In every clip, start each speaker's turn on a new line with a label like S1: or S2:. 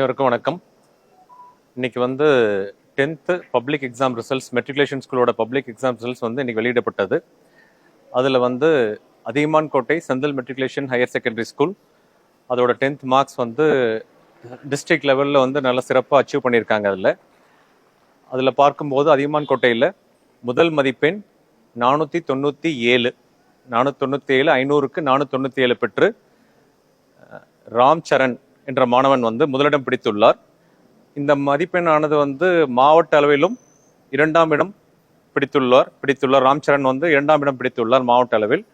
S1: அனைவருக்கும் வணக்கம். இன்னைக்கு வந்து tenth public exam results matriculation ஸ்கூலோட பப்ளிக் எக்ஸாம் ரிசல்ட்ஸ் வந்து இன்னைக்கு வெளியிடப்பட்டது. அதில் வந்து Athiyaman Kottai Senthil matriculation higher secondary school அதோட டென்த் மார்க்ஸ் வந்து டிஸ்ட்ரிக்ட் லெவலில் வந்து நல்லா சிறப்பாக அச்சீவ் பண்ணியிருக்காங்க அதில். அதில் பார்க்கும்போது அதியமான் கோட்டையில் முதல் மதிப்பெண் நானூற்றி தொண்ணூற்றி ஏழு. நானூற்றி தொண்ணூற்றி ஏழு ஐநூறுக்கு நானூற்றி தொண்ணூற்றி ஏழு பெற்று ராம் சரண் என்ற மாணவன் வந்து முதலிடம் பிடித்துள்ளார். இந்த மதிப்பெண்ணானது வந்து மாவட்ட அளவிலும் இரண்டாம் இடம் பிடித்துள்ளார். பிடித்துள்ளார். ராம்சரண் வந்து இரண்டாம் இடம் பிடித்துள்ளார் மாவட்ட அளவில்.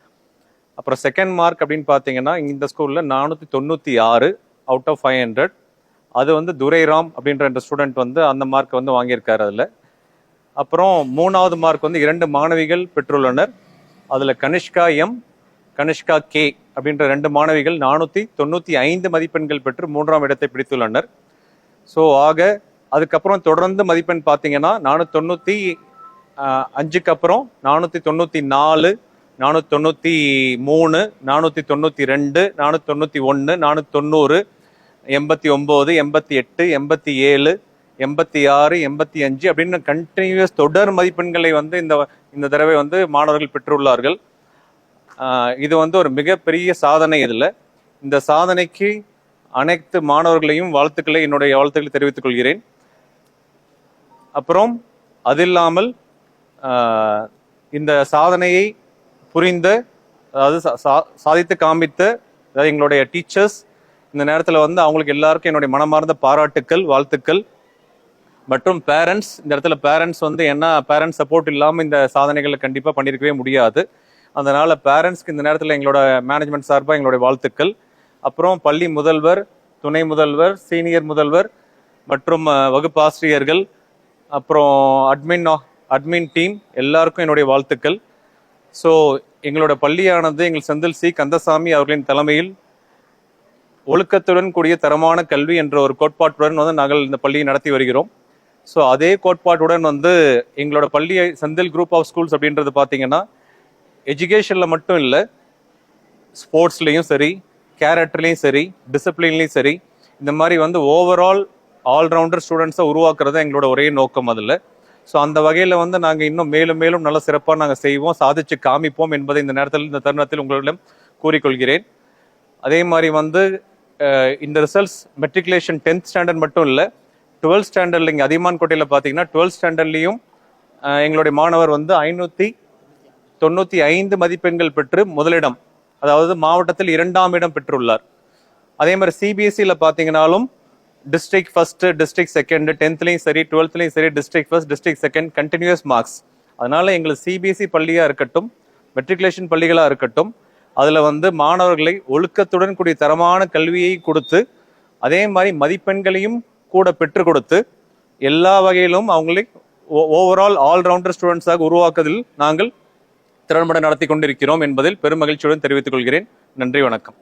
S1: அப்புறம் செகண்ட் மார்க் அப்படின்னு பார்த்தீங்கன்னா இந்த ஸ்கூலில் நானூற்றி தொண்ணூற்றி ஆறு அவுட் ஆஃப் ஃபைவ் ஹண்ட்ரட் அது வந்து துரைராம் அப்படின்ற என்ற ஸ்டூடெண்ட் வந்து அந்த மார்க்கை வந்து வாங்கியிருக்காரு அதில். அப்புறம் மூணாவது மார்க் வந்து இரண்டு மாணவிகள் பெற்றுள்ளனர். அதில் கனிஷ்கா எம் கனிஷ்கா கே அப்படின்ற ரெண்டு மாணவிகள் நானூற்றி தொண்ணூற்றி ஐந்து மதிப்பெண்கள் பெற்று மூன்றாம் இடத்தை பிடித்துள்ளனர். ஸோ ஆக அதுக்கப்புறம் தொடர்ந்து மதிப்பெண் பார்த்தீங்கன்னா நானூற்றி தொண்ணூற்றி அஞ்சுக்கு அப்புறம் நானூற்றி தொண்ணூற்றி நாலு நானூற்றி தொண்ணூற்றி மூணு நானூற்றி தொண்ணூற்றி ரெண்டு நானூற்றி தொண்ணூற்றி ஒன்று நானூற்றி தொண்ணூறு எண்பத்தி ஒம்பது எண்பத்தி எட்டு எண்பத்தி ஏழு எண்பத்தி ஆறு எண்பத்தி அஞ்சு அப்படின்னு கண்டினியூஸ் தொடர் மதிப்பெண்களை வந்து இந்த இந்த தடவை வந்து மாணவர்கள் பெற்றுள்ளார்கள். இது வந்து ஒரு மிகப்பெரிய சாதனை இதில். இந்த சாதனைக்கு அனைத்து மாணவர்களையும் வாழ்த்துக்களை என்னுடைய வாழ்த்துக்களை தெரிவித்துக் கொள்கிறேன். அப்புறம் அது இல்லாமல் இந்த சாதனையை புரிந்த அதாவது சா- சா- சாதித்து காமித்து அதாவது எங்களுடைய டீச்சர்ஸ் இந்த நேரத்தில் வந்து அவங்களுக்கு எல்லாருக்கும் என்னுடைய மனமார்ந்த பாராட்டுக்கள் வாழ்த்துக்கள். மற்றும் பேரண்ட்ஸ் இந்த இடத்துல பேரண்ட்ஸ் வந்து என்ன பேரண்ட்ஸ் சப்போர்ட் இல்லாமல் இந்த சாதனைகளை கண்டிப்பாக பண்ணியிருக்கவே முடியாது. அதனால் பேரண்ட்ஸ்க்கு இந்த நேரத்தில் எங்களோட மேனேஜ்மெண்ட் சார்பாக எங்களுடைய வாழ்த்துக்கள். அப்புறம் பள்ளி முதல்வர் துணை முதல்வர் சீனியர் முதல்வர் மற்றும் வகுப்பாசிரியர்கள் அப்புறம் அட்மின் அட்மின் டீம் எல்லாருக்கும் என்னுடைய வாழ்த்துக்கள். ஸோ எங்களோட பள்ளியானது எங்கள் செந்தில் சி கந்தசாமி அவர்களின் தலைமையில் ஒழுக்கத்துடன் கூடிய தரமான கல்வி என்ற ஒரு கோட்பாட்டுடன் வந்து நாங்கள் இந்த பள்ளியை நடத்தி வருகிறோம். ஸோ அதே கோட்பாட்டுடன் வந்து எங்களோட பள்ளி செந்தில் குரூப் ஆஃப் ஸ்கூல்ஸ் அப்படின்றது பார்த்தீங்கன்னா எஜுகேஷனில் மட்டும் இல்லை ஸ்போர்ட்ஸ்லேயும் சரி கேரக்டர்லேயும் சரி டிசிப்ளின்லேயும் சரி இந்த மாதிரி வந்து ஓவரால் ஆல்ரவுண்டர் ஸ்டூடெண்ட்ஸை உருவாக்குறது எங்களோட ஒரே நோக்கம் அதில். ஸோ அந்த வகையில் வந்து நாங்கள் இன்னும் மேலும் மேலும் நல்ல சிறப்பாக நாங்கள் செய்வோம் சாதிச்சு காமிப்போம் என்பதை இந்த நேரத்தில் இந்த தருணத்தில் உங்களிடம் கூறிக்கொள்கிறேன். அதே மாதிரி வந்து இந்த ரிசல்ட்ஸ் மெட்ரிகுலேஷன் டென்த் ஸ்டாண்டர்ட் மட்டும் இல்லை டுவெல்த் ஸ்டாண்டர்ட்ல இங்கே அதியமான் கோட்டையில் பார்த்தீங்கன்னா டுவெல்த் ஸ்டாண்டர்ட்லேயும் எங்களுடைய மாணவர் வந்து ஐநூற்றி தொண்ணூற்றி ஐந்து மதிப்பெண்கள் பெற்று முதலிடம் அதாவது மாவட்டத்தில் இரண்டாம் இடம் பெற்றுள்ளார். அதே மாதிரி சிபிஎஸ்சியில் பார்த்தீங்கனாலும் டிஸ்ட்ரிக்ட் ஃபர்ஸ்ட் டிஸ்ட்ரிக்ட் செகண்ட் டென்த்லையும் சரி டுவெல்த்லையும் சரி district first district second continues marks அதனால எங்களுக்கு சிபிஎஸ்சி பள்ளியாக இருக்கட்டும் மெட்ரிகுலேஷன் பள்ளிகளாக இருக்கட்டும் அதில் வந்து மாணவர்களை ஒழுக்கத்துடன் கூடிய தரமான கல்வியை கொடுத்து அதே மாதிரி மதிப்பெண்களையும் கூட பெற்றுக் கொடுத்து எல்லா வகையிலும் அவங்களை ஓவரால் ஆல்ரவுண்டர் ஸ்டூடெண்ட்ஸாக உருவாக்குவதில் நாங்கள் திறன்பட நடத்தி கொண்டிருக்கிறோம் என்பதில் பெருமகிழ்ச்சியுடன் தெரிவித்துக் கொள்கிறேன். நன்றி வணக்கம்.